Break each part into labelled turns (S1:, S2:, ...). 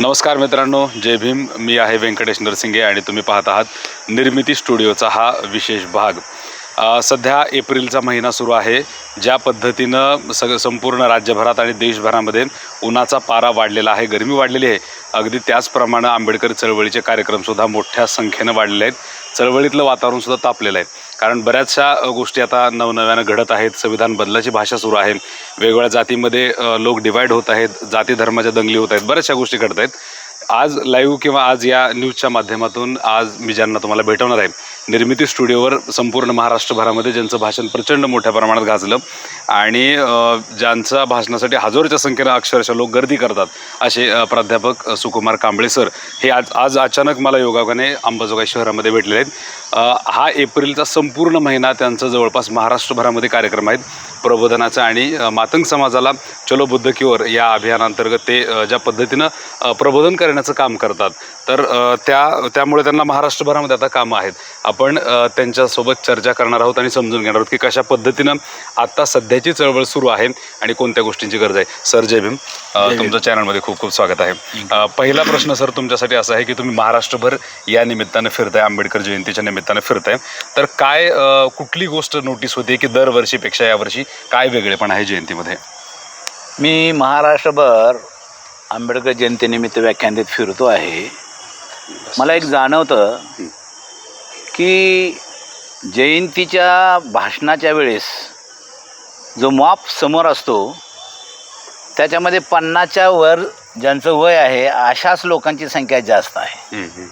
S1: नमस्कार मित्रांनो जय भीम. मी आहे व्यंकटेश नरसिंगे आणि तुम्ही पाहत आहात निर्मिती स्टुडिओचा हा विशेष भाग. सध्या एप्रिलचा महिना सुरू आहे. ज्या पद्धतीनं सग संपूर्ण राज्यभरात आणि देशभरामध्ये उन्हाचा पारा वाढलेला आहे गरमी वाढलेली आहे अगदी त्याचप्रमाणे आंबेडकर चळवळीचे कार्यक्रमसुद्धा मोठ्या संख्येनं वाढलेले आहेत. चळवळीतलं वातावरणसुद्धा तापलेलं आहे. कारण बऱ्याचशा गोष्टी आता नवनव्यानं घडत आहेत. संविधान बदलाची भाषा सुरू आहे. वेगवेगळ्या जातीमध्ये लोक डिवाईड होत आहेत. जाती धर्माच्या दंगली होत आहेत. बऱ्याचशा गोष्टी घडत आहेत. आज लाईव्ह किंवा आज या न्यूजच्या माध्यमातून आज मी ज्यांना तुम्हाला भेटवणार आहे निर्मिती स्टुडिओवर संपूर्ण महाराष्ट्रभरामध्ये ज्यांचं भाषण प्रचंड मोठ्या प्रमाणात गाजलं आणि ज्यांचा भाषणासाठी हजारोच्या संख्येनं अक्षरशः लोक गर्दी करतात असे प्राध्यापक सुकुमार कांबळे सर हे आज आज अचानक मला योगाने अंबाजोगाई शहरामध्ये भेटलेले आहेत. हा एप्रिलचा संपूर्ण महिना त्यांचं जवळपास महाराष्ट्रभरामध्ये कार्यक्रम आहेत. प्रबोधनाचा आणि मातंग समाजाला चलो बुद्ध किवर या अभियानांतर्गत ते ज्या पद्धतीनं प्रबोधन करण्याचं काम करतात. तर त्या त्यामुळे त्यांना महाराष्ट्रभरामध्ये आता कामं आहेत. आपण त्यांच्यासोबत चर्चा करणार आहोत आणि समजून घेणार आहोत की कशा पद्धतीनं आत्ता सध्याची चळवळ सुरू आहे आणि कोणत्या गोष्टींची गरज आहे. सर जय भीम. तुमच्या चॅनलमध्ये खूप खूप स्वागत आहे. पहिला प्रश्न सर तुमच्यासाठी असा आहे की तुम्ही महाराष्ट्रभर या निमित्तानं फिरताय. आंबेडकर जयंतीच्या निमित्तानं फिरताय. तर काय कुठली गोष्ट नोटीस होते की दरवर्षीपेक्षा यावर्षी काय वेगळेपण आहे जयंतीमध्ये?
S2: मी महाराष्ट्रभर आंबेडकर जयंतीनिमित्त व्याख्यानित फिरतो आहे. मला एक जाणवतं की जयंतीच्या भाषणाच्या वेळेस जो मॉप समोर असतो त्याच्यामध्ये पन्नासच्या वर ज्यांचं वय आहे अशाच लोकांची संख्या जास्त आहे.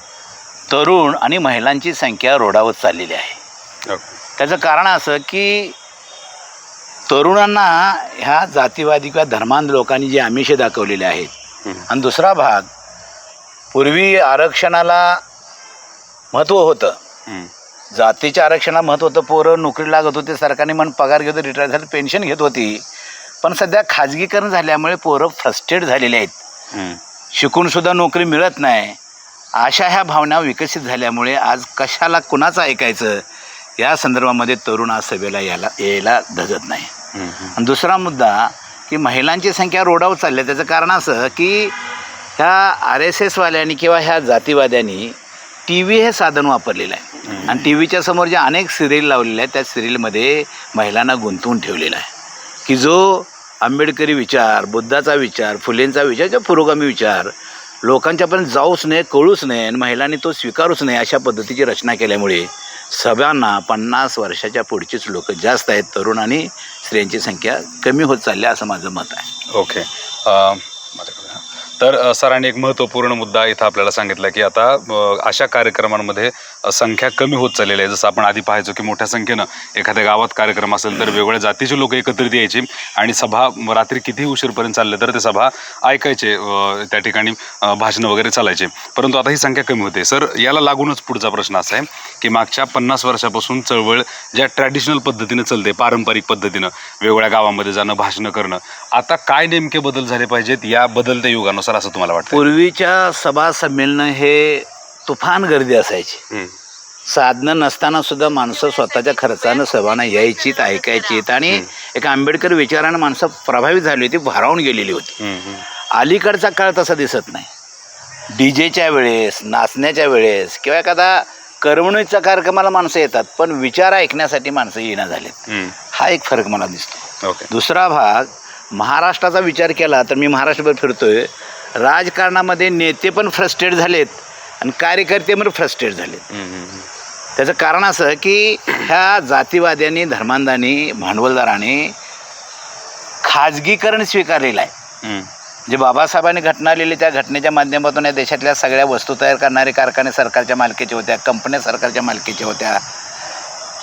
S2: तरुण आणि महिलांची संख्या रोडावत चाललेली आहे
S1: ओके.
S2: त्याचं कारण असं की तरुणांना ह्या जातीवादी किंवा धर्मांध लोकांनी जे आमिषे दाखवलेले आहेत. आणि दुसरा भाग पूर्वी आरक्षणाला महत्त्व होतं. जातीच्या आरक्षणाला महत्त्व होतं पोरं नोकरी लागत होते सरकारने म्हणून पगार घेत रिटायर झाले पेन्शन घेत होती पण सध्या खाजगीकरण झाल्यामुळे पोरं फ्रस्ट्रेट झालेले आहेत. शिकूनसुद्धा नोकरी मिळत नाही अशा ह्या भावना विकसित झाल्यामुळे आज कशाला कुणाचं ऐकायचं? या संदर्भामध्ये तरुण आज सभेला यायला यायला धजत नाही. आणि दुसरा मुद्दा की महिलांची संख्या रोडावर चालली आहे. त्याचं कारण असं की ह्या आर एस एसवाल्यांनी किंवा ह्या जातीवाद्यांनी टी व्ही हे साधन वापरलेलं आहे. आणि टी व्हीच्या समोर ज्या अनेक सिरियल लावलेल्या आहेत त्या सिरियलमध्ये महिलांना गुंतवून ठेवलेला आहे. की जो आंबेडकरी विचार बुद्धाचा विचार फुलेंचा विचार जो पुरोगामी विचार लोकांच्यापर्यंत जाऊच नये कळूच नये आणि महिलांनी तो स्वीकारूच नये अशा पद्धतीची रचना केल्यामुळे सगळ्यांना पन्नास वर्षाच्या पुढचीच लोक जास्त आहेत तरुण आणि स्त्रियांची संख्या कमी होत चालली असं माझं मत आहे.
S1: ओके तर सरांनी एक महत्त्वपूर्ण मुद्दा इथं आपल्याला सांगितला की आता अशा कार्यक्रमांमध्ये संख्या कमी होत चाललेली आहे. जसं आपण आधी पाहायचो की मोठ्या संख्येनं एखाद्या गावात कार्यक्रम असेल तर वेगवेगळ्या जातीचे लोक एकत्रित यायचे आणि सभा रात्री कितीही उशीरपर्यंत चालले तर ते सभा ऐकायचे त्या ठिकाणी भाषणं वगैरे चालायचे. परंतु आता ही संख्या कमी होते. सर याला लागूनच पुढचा प्रश्न असा आहे की मागच्या पन्नास वर्षापासून चळवळ ज्या ट्रॅडिशनल पद्धतीनं चालते पारंपरिक पद्धतीनं वेगवेगळ्या गावामध्ये जाणं भाषणं करणं आता काय नेमके बदल झाले पाहिजेत या बदलत्या युगानुसार असं तुम्हाला वाटतं
S2: पूर्वीच्या सभा संमेलनं हे तुफान गर्दी असायची. साधनं नसताना सुद्धा माणसं स्वतःच्या खर्चानं सभांना यायचीत ऐकायचीत आणि एक आंबेडकर विचारानं माणसं प्रभावित झाली होती भारावून गेलेली होती. अलीकडचा काळ तसा दिसत नाही. डी जेच्या वेळेस नाचण्याच्या वेळेस किंवा एखादा करमणुकीच्या कार्यक्रमाला माणसं येतात पण विचार ऐकण्यासाठी माणसं येणं झालेत. हा एक फरक मला दिसतो. दुसरा भाग महाराष्ट्राचा विचार केला तर मी महाराष्ट्रभर फिरतोय. राजकारणामध्ये नेते पण फ्रस्ट्रेट झालेत आणि कार्यकर्ते पण फ्रस्ट्रेट झालेत. त्याचं कारण असं की ह्या जातीवाद्यांनी धर्मांधांनी भांडवलदारांनी खाजगीकरण स्वीकारलेलं आहे. जे बाबासाहेबांनी घटना लिहिली त्या घटनेच्या माध्यमातून या देशातल्या सगळ्या वस्तू तयार करणारे कारखाने सरकारच्या मालकीच्या होत्या कंपन्या सरकारच्या मालकीच्या होत्या.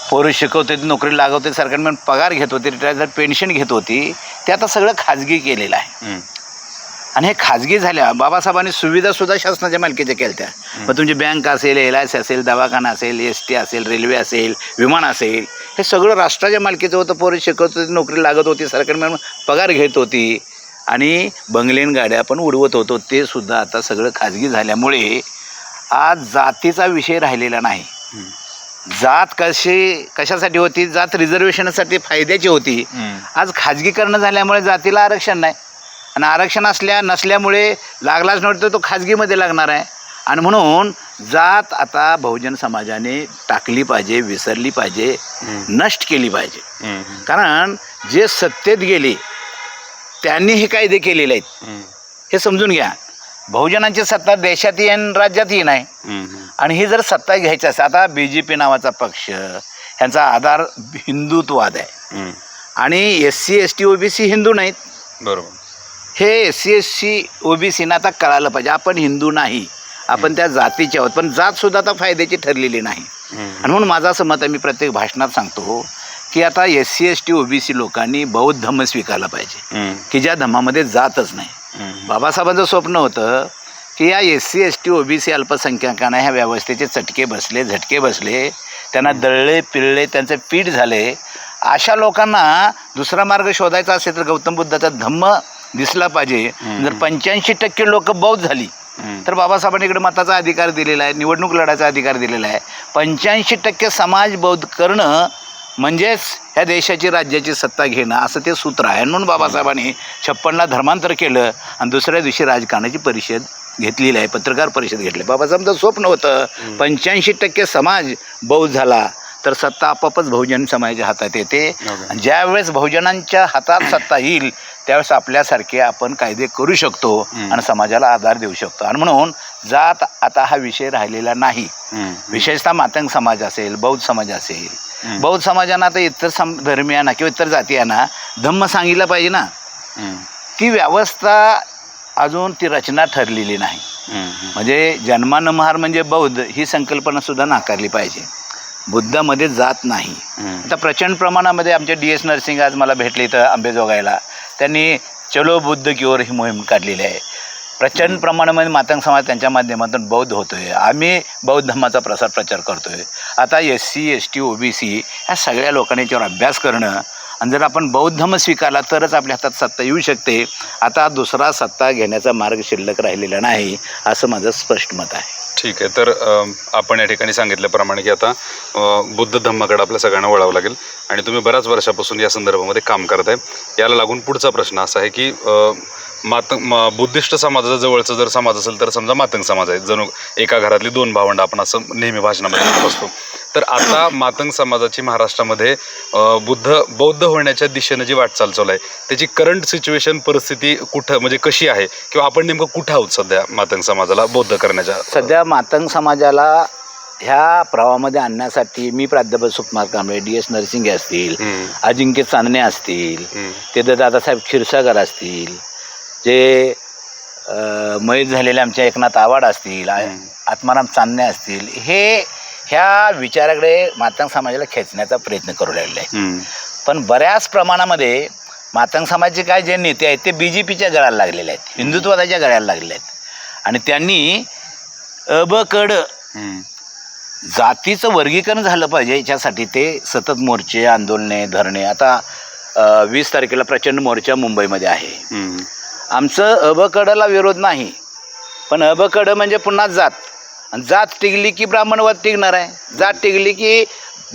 S2: पोरं शिकवते नोकरी लागवते सरकार म्हणून पगार घेत होती रिटायर पेन्शन घेत होती. ते आता सगळं खाजगी केलेलं आहे. आणि हे खाजगी झाल्या बाबासाहेबांनी सुविधासुद्धा शासनाच्या मालकीच्या केल्या त्या मग तुमची बँक असेल एल आय सी असेल दवाखाना असेल एस टी असेल रेल्वे असेल विमान असेल हे सगळं राष्ट्राच्या मालकीचं होतं पोरं शिकवत होती नोकरी लागत होती सरकार म्हणून पगार घेत होती. आणि बंगलेन गाड्या पण उडवत होतो ते सुद्धा आता सगळं खाजगी झाल्यामुळे आज जातीचा विषय राहिलेला नाही. जात कशी कशासाठी होती? जात रिझर्वेशनसाठी फायद्याची होती. आज खाजगीकरण झाल्यामुळे जातीला आरक्षण नाही. आणि आरक्षण असल्या नसल्यामुळे लागलाच नव्हतं तर तो खाजगीमध्ये लागणार आहे. आणि म्हणून जात आता बहुजन समाजाने टाकली पाहिजे विसरली पाहिजे नष्ट केली पाहिजे. कारण जे सत्तेत गेले त्यांनी हे कायदे केलेले आहेत. हे समजून घ्या. बहुजनांची सत्ता देशातही आणि राज्यातही नाही आणि ही जर सत्ता घ्यायची असते आता बी जे पी नावाचा पक्ष ह्यांचा आधार हिंदुत्ववाद आहे. आणि S C S T O B C Hindu नाहीत.
S1: बरोबर.
S2: हे S C S C O B Sina आता कळालं पाहिजे. आपण हिंदू नाही. आपण त्या जातीचे आहोत. पण जातसुद्धा आता फायद्याची ठरलेली नाही. आणि म्हणून माझं असं मत आहे मी प्रत्येक भाषणात सांगतो की आता S C S T O B C लोकांनी बौद्ध धम्म स्वीकारला पाहिजे. की ज्या धम्मामध्ये जातच नाही. बाबासाहेबांचं स्वप्न होतं की या S C S T O B C अल्पसंख्याकांना ह्या व्यवस्थेचे चटके बसले झटके बसले त्यांना दळले पिळले त्यांचे पीठ झाले. अशा लोकांना दुसरा मार्ग शोधायचा असेल तर गौतम बुद्धाचा धम्म दिसला पाहिजे. जर पंच्याऐंशी टक्के लोक बौद्ध झाली तर बाबासाहेबांनी इकडे मताचा अधिकार दिलेला आहे निवडणूक लढायचा अधिकार दिलेला आहे. पंच्याऐंशी टक्के समाज बौद्ध करणं म्हणजेच ह्या देशाची राज्याची सत्ता घेणं असं ते सूत्र आहे. म्हणून बाबासाहेबांनी छप्पनला धर्मांतर केलं आणि दुसऱ्या दिवशी राजकारणाची परिषद घेतलेली आहे पत्रकार परिषद घेतली. बाबासाहेबांचं स्वप्न होतं पंच्याऐंशी टक्के समाज बौद्ध झाला तर सत्ता आपापच बहुजन समाजाच्या हातात येते. ज्यावेळेस बहुजनांच्या हातात सत्ता येईल त्यावेळेस आपल्यासारखे आपण कायदे करू शकतो आणि समाजाला आधार देऊ शकतो. आणि म्हणून जात आता हा विषय राहिलेला नाही. विशेषतः मातंग समाज असेल बौद्ध समाज असेल. बौद्ध समाजांना आता इतर सम धर्मियांना किंवा इतर जातीयांना धम्म सांगितलं पाहिजे ना. ती व्यवस्था अजून ती रचना ठरलेली नाही. म्हणजे जन्मानं महार म्हणजे बौद्ध ही संकल्पनासुद्धा नाकारली पाहिजे. बुद्धामध्ये जात नाही. आता प्रचंड प्रमाणामध्ये आमचे डी एस नरसिंग आज मला भेटले इथं आंबेजोगाईला. त्यांनी चलो बुद्ध किओर ही मोहीम काढलेली आहे. प्रचंड प्रमाणामध्ये मातंग समाज त्यांच्या माध्यमातून बौद्ध होतो आहे आम्ही बौद्ध धर्माचा प्रसार प्रचार करतो आहे आता S C S T O B C ह्या सगळ्या लोकांनी याच्यावर अभ्यास करणं आणि जर आपण बौद्ध धर्म स्वीकारला तरच आपल्या हातात सत्ता येऊ शकते. आता दुसरा सत्ता घेण्याचा मार्ग शिल्लक राहिलेला नाही असं माझं स्पष्ट मत आहे.
S1: ठीक आहे. तर अ, आपण या ठिकाणी सांगितल्याप्रमाणे की आता अ, बुद्ध धम्माकडे आपल्या सगळ्यांना वळावं लागेल. आणि तुम्ही बऱ्याच वर्षापासून या संदर्भामध्ये काम करताय. याला लागून पुढचा प्रश्न असा आहे की अ, मातंग म- बुद्धिस्ट समाजाचा जवळचा जर समाज असेल तर समजा मातंग समाज आहे. जणू एका घरातली दोन भावंड आपण असं नेहमी भाषणामध्ये म्हणत असतो. तर आता मातंग समाजाची महाराष्ट्रामध्ये बुद्ध बौद्ध होण्याच्या दिशेनं जी वाटचाल चालू आहे त्याची करंट सिच्युएशन परिस्थिती कुठं म्हणजे कशी आहे किंवा आपण नेमकं कुठं आहोत सध्या मातंग समाजाला बौद्ध करण्याच्या?
S2: सध्या मातंग समाजाला ह्या प्रवाहामध्ये आणण्यासाठी मी प्राध्यापक सुकुमार कांबळे डी एस नरसिंगे असतील अजिंक्य चांदणे असतील ते दादासाहेब क्षीरसागर असतील जे मयत झालेले आमचे एकनाथ आवाड असतील. आत्माराम चांदणे असतील हे ह्या विचाराकडे मातंग समाजाला खेचण्याचा प्रयत्न करू लागले आहे पण बऱ्याच प्रमाणामध्ये मातंग समाजाचे काय जे नेते आहेत ते बी जे पीच्या गळाला लागलेले आहेत हिंदुत्वादाच्या गळ्याला लागलेले आहेत. आणि त्यांनी अबकड जातीचं वर्गीकरण झालं पाहिजे याच्यासाठी ते सतत मोर्चे आंदोलने धरणे आता वीस तारखेला प्रचंड मोर्चा मुंबईमध्ये आहे. आमचं अबकडला विरोध नाही. पण अबकड म्हणजे पुन्हा जात. आणि जात टिकली की ब्राह्मणवाद टिकणार आहे. जात टिकली की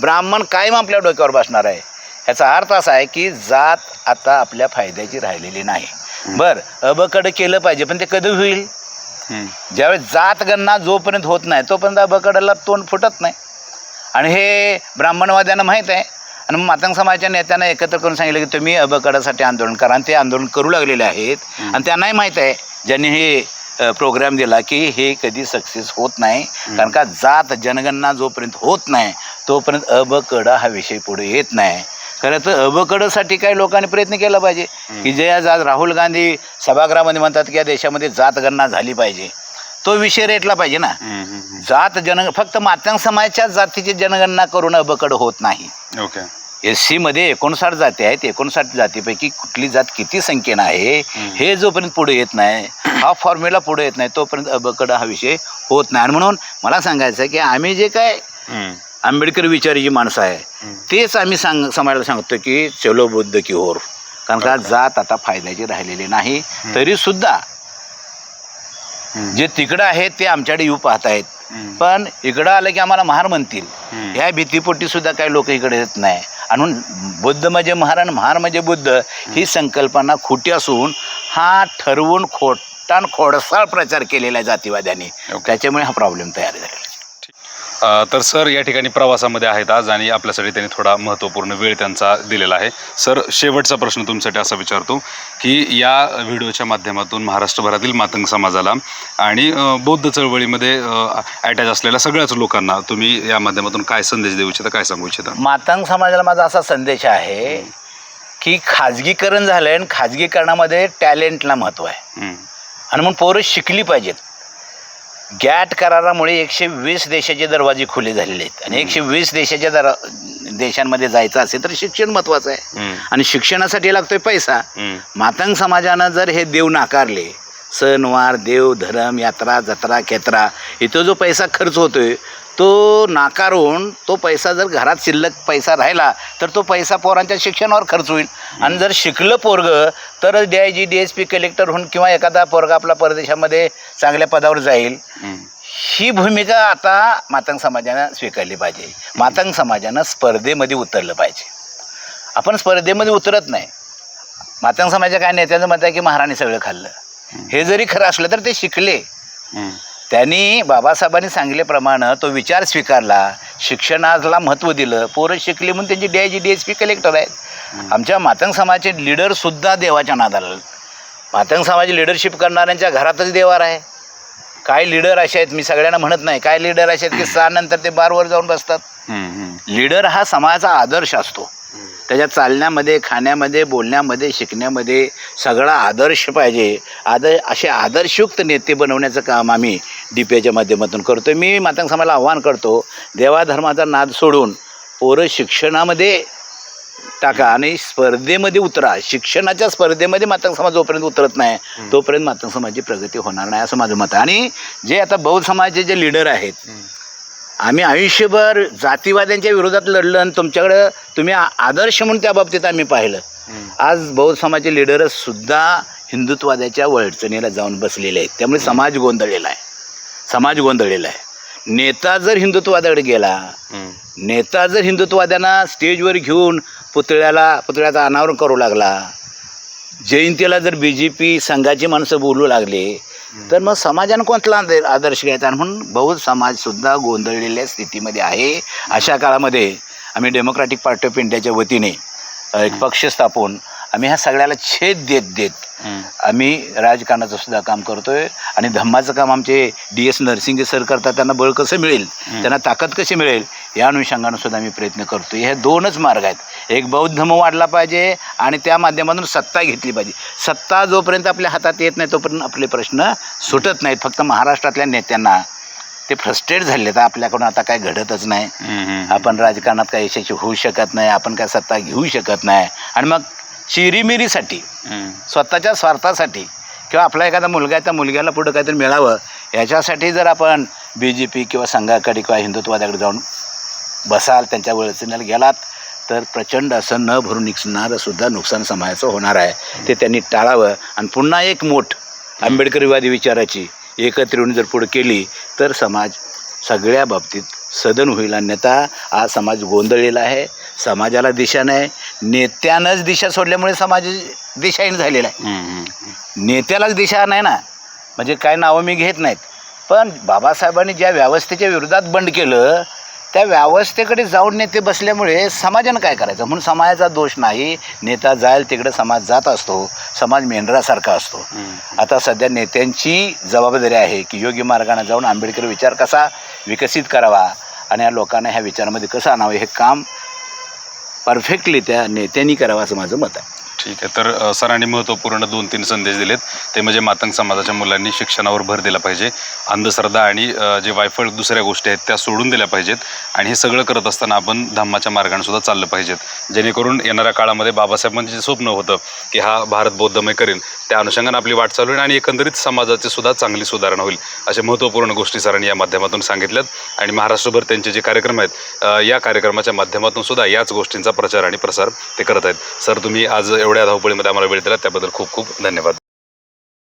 S2: ब्राह्मण कायम आपल्या डोक्यावर बसणार आहे. ह्याचा अर्थ असा आहे की जात आता आपल्या फायद्याची राहिलेली नाही. बरं अबकड केलं पाहिजे पण ते कधी होईल? ज्यावेळेस जात गणना जोपर्यंत होत नाही तोपर्यंत अबकडाला तोंड फुटत नाही. आणि हे ब्राह्मणवाद्यांना माहीत आहे आणि मग मातंग समाजाच्या नेत्यांना एकत्र करून सांगितलं की तुम्ही अबकडासाठी आंदोलन करा आणि ते आंदोलन करू लागलेले आहेत. आणि त्यांनाही माहीत आहे ज्यांनी हे प्रोग्राम दिला की हे कधी सक्सेस होत नाही. कारण का जात जनगणना जोपर्यंत होत नाही तोपर्यंत अबकड हा विषय पुढे येत नाही. खरं तर अबकडसाठी काही लोकांनी प्रयत्न केला पाहिजे. की जे आज आज राहुल गांधी सभागृहामध्ये म्हणतात की या देशामध्ये जातगणना झाली पाहिजे. तो विषय रेटला पाहिजे ना. जात जन फक्त मातंग समाजाच्या जातीची जनगणना करून अबकड होत नाही.
S1: ओके.
S2: एस सीमध्ये एकोणसाठ जाती आहेत एकोणसाठ जातीपैकी कुठली जात किती संख्येनं आहे हे जोपर्यंत पुढे येत नाही हा फॉर्म्युला पुढे येत नाही तोपर्यंत अबकड हा विषय होत नाही. आणि म्हणून मला सांगायचं आहे की आम्ही जे काय आंबेडकर विचारी जी माणसं आहे. तेच आम्ही सांग समाजाला सांगतो की चलो बुद्ध की होर. कारण का जात आता फायद्याची राहिलेली नाही तरीसुद्धा. जे तिकडं आहेत ते आमच्याकडे येऊ पाहत आहेत. पण इकडं आलं की आम्हाला महार म्हणतील. ह्या भीतीपोटी सुद्धा काही लोक इकडे येत नाही. म्हणून बुद्ध म्हणजे महार आणि महार म्हणजे बुद्ध ही संकल्पना खोटी असून हा ठरवून खोटान खोडसाळ प्रचार केलेला आहे जातीवाद्यांनी. त्याच्यामुळे हा प्रॉब्लेम तयार
S1: अ, तर सर या ठिकाणी प्रवासामध्ये आहेत आज आणि आपल्यासाठी त्यांनी थोडा महत्त्वपूर्ण वेळ त्यांचा दिलेला आहे. सर शेवटचा प्रश्न तुमच्यासाठी असा विचारतो की या व्हिडिओच्या माध्यमातून महाराष्ट्रभरातील मातंग समाजाला आणि बौद्ध चळवळीमध्ये अटॅच असलेल्या सगळ्याच लोकांना तुम्ही या माध्यमातून काय संदेश देऊ इच्छिता काय सांगू इच्छिता?
S2: मातांग समाजाला माझा असा संदेश आहे की खाजगीकरण झालं आहे आणि खाजगीकरणामध्ये टॅलेंटला महत्त्व आहे. आणि म्हणून पोरं शिकली पाहिजेत. गॅट करारामुळे एकशे वीस देशाचे दरवाजे खुले झालेले आहेत. आणि एकशे वीस देशाच्या दर देशांमध्ये जायचं असेल तर शिक्षण महत्त्वाचं आहे. आणि शिक्षणासाठी लागतोय पैसा. मातंग समाजानं जर हे देव नाकारले सणवार देव धर्म यात्रा जत्रा खेत्रा इथं जो पैसा खर्च होतोय तो नाकारून तो पैसा जर घरात शिल्लक पैसा राहिला तर तो पैसा पोरांच्या शिक्षणावर खर्च होईल. आणि जर शिकलं पोरगं तर D I G D S P collector होऊन किंवा एखादा पोरगा आपला परदेशामध्ये चांगल्या पदावर जाईल.
S1: हं.
S2: भूमिका आता मातंग समाजानं स्वीकारली पाहिजे. मातंग समाजानं स्पर्धेमध्ये उतरलं पाहिजे. आपण स्पर्धेमध्ये उतरत नाही. मातंग समाजाच्या काय नेत्यांचं मत आहे की महाराणी सगळं खाल्लं. हे जरी खरं असलं तर ते शिकले. त्यांनी बाबासाहेबांनी सांगितल्याप्रमाणे तो विचार स्वीकारला. शिक्षणाला महत्त्व दिलं. पोरं शिकली म्हणून त्यांची D I G D S P collector आहेत. आमच्या मातंग समाजाचे लीडरसुद्धा देवाच्या नादाला. मातंग समाज लिडरशिप करणाऱ्यांच्या घरातच देवार आहे. काय लीडर असे आहेत मी सगळ्यांना म्हणत नाही. काय लीडर असे आहेत की सहा नंतर ते बारवर जाऊन बसतात. लीडर हा समाजाचा आदर्श असतो. त्याच्या चालण्यामध्ये खाण्यामध्ये बोलण्यामध्ये शिकण्यामध्ये सगळा आदर्श पाहिजे. आदर असे आदर्शयुक्त नेते बनवण्याचं काम आम्ही डी पी आयच्या माध्यमातून करतो मी मातंग समाजाला आव्हान करतो देवाधर्माचा नाद सोडून पोरं शिक्षणामध्ये टाका आणि स्पर्धेमध्ये उतरा. शिक्षणाच्या स्पर्धेमध्ये मातंग समाज जोपर्यंत उतरत नाही तोपर्यंत मातंग समाजाची प्रगती होणार नाही असं माझं मत आहे. आणि जे आता बौद्ध समाजाचे जे लीडर आहेत आम्ही आयुष्यभर जातीवाद्यांच्या विरोधात लढलं आणि तुमच्याकडं तुम्ही आदर्श म्हणून त्या बाबतीत आम्ही पाहिलं. आज बौद्ध समाजाचे लीडरच सुद्धा हिंदुत्वाद्याच्या वळचणीला जाऊन बसलेले आहेत. त्यामुळे समाज गोंधळलेला आहे. समाज गोंधळलेला आहे. नेता जर हिंदुत्वादाकडे गेला नेता जर हिंदुत्ववाद्यांना स्टेजवर घेऊन पुतळ्याला पुतळ्याचं अनावरण करू लागला जयंतीला जर बी जे पी संघाची माणसं बोलू लागले तर मग समाजानं कोणता आदर्श घ्यायचा? म्हणून बहुत समाजसुद्धा गोंधळलेल्या स्थितीमध्ये आहे. अशा काळामध्ये आम्ही डेमोक्रॅटिक पार्टी ऑफ इंडियाच्या वतीने एक पक्ष स्थापून आम्ही ह्या सगळ्याला छेद देत देत. आम्ही राजकारणाचं सुद्धा काम करतोय आणि धम्माचं काम आमचे डी एस नरसिंगे सर करतात त्यांना बळ कसं मिळेल? त्यांना ताकद कशी मिळेल? या अनुषंगानं सुद्धा आम्ही प्रयत्न करतोय. हे दोनच मार्ग आहेत. एक बौद्ध धर्म वाढला पाहिजे आणि त्या माध्यमातून सत्ता घेतली पाहिजे. सत्ता जोपर्यंत आपल्या हातात येत नाही तोपर्यंत आपले प्रश्न सुटत नाहीत. फक्त महाराष्ट्रातल्या नेत्यांना ते फ्रस्ट्रेट झाले तर आपल्याकडून आता काय घडतच नाही. आपण राजकारणात काही यशस्वी होऊ शकत नाही. आपण काय सत्ता घेऊ शकत नाही. आणि मग चिरीमिरीसाठी. स्वतःच्या स्वार्थासाठी किंवा आपला एखादा मुलगा आहे त्या मुलग्याला पुढं काहीतरी मिळावं याच्यासाठी जर आपण बी जे पी किंवा संघाकडे किंवा हिंदुत्वादाकडे जाऊन बसाल त्यांच्या वळचण्याला गेलात तर प्रचंड असं न भरून निघणारं सुद्धा नुकसान समाजाचं होणार आहे ते त्यांनी टाळावं आणि पुन्हा एक मोठ आंबेडकरीवादी विचाराची एकत्र येऊन जर पुढे केली तर समाज सगळ्या बाबतीत सदन होईल. अन्यथा आज समाज गोंधळलेला आहे. समाजाला दिशा नाही. नेत्यानंच दिशा सोडल्यामुळे समाज दिशाहीन झालेला आहे.
S1: हं, हं, हं.
S2: नेत्यालाच दिशा नाही ना. म्हणजे काय नावं मी घेत नाहीत. पण बाबासाहेबांनी ज्या व्यवस्थेच्या विरोधात बंड केलं त्या व्यवस्थेकडे जाऊन नेते बसल्यामुळे समाजानं काय करायचं? म्हणून समाजाचा दोष नाही. नेता जाईल तिकडे समाज जात असतो. समाज मेंढरासारखा असतो. आता सध्या नेत्यांची जबाबदारी आहे की योग्य मार्गाने जाऊन आंबेडकर विचार कसा विकसित करावा आणि या लोकांना ह्या विचारामध्ये कसं आणावं हे काम परफेक्टली त्या नेत्यांनी करावं असं माझं मत आहे.
S1: ठीक आहे. तर सरांनी महत्त्वपूर्ण दोन तीन संदेश दिलेत. ते म्हणजे मातंग समाजाच्या मुलांनी शिक्षणावर भर दिला पाहिजे. अंधश्रद्धा आणि जे वायफळ दुसऱ्या गोष्टी आहेत त्या सोडून दिल्या पाहिजेत. आणि हे सगळं करत असताना आपण धम्माच्या मार्गाने सुद्धा चाललं पाहिजेत. जेणेकरून येणाऱ्या काळामध्ये बाबासाहेबांचं जे स्वप्न होतं की हा भारत बौद्धमय करेन त्या अनुषंगाने आपली वाट चालू होईल आणि एकंदरीत समाजाची सुद्धा चांगली सुधारणा होईल अशा महत्त्वपूर्ण गोष्टी सरांनी या माध्यमातून सांगितल्यात. आणि महाराष्ट्रभर त्यांचे जे कार्यक्रम आहेत या कार्यक्रमाच्या माध्यमातून सुद्धा याच गोष्टींचा प्रचार आणि प्रसार ते करत आहेत. सर तुम्ही आज एवढ्या धावपळीमध्ये आम्हाला वेळ दिला त्याबद्दल खूप खूप धन्यवाद.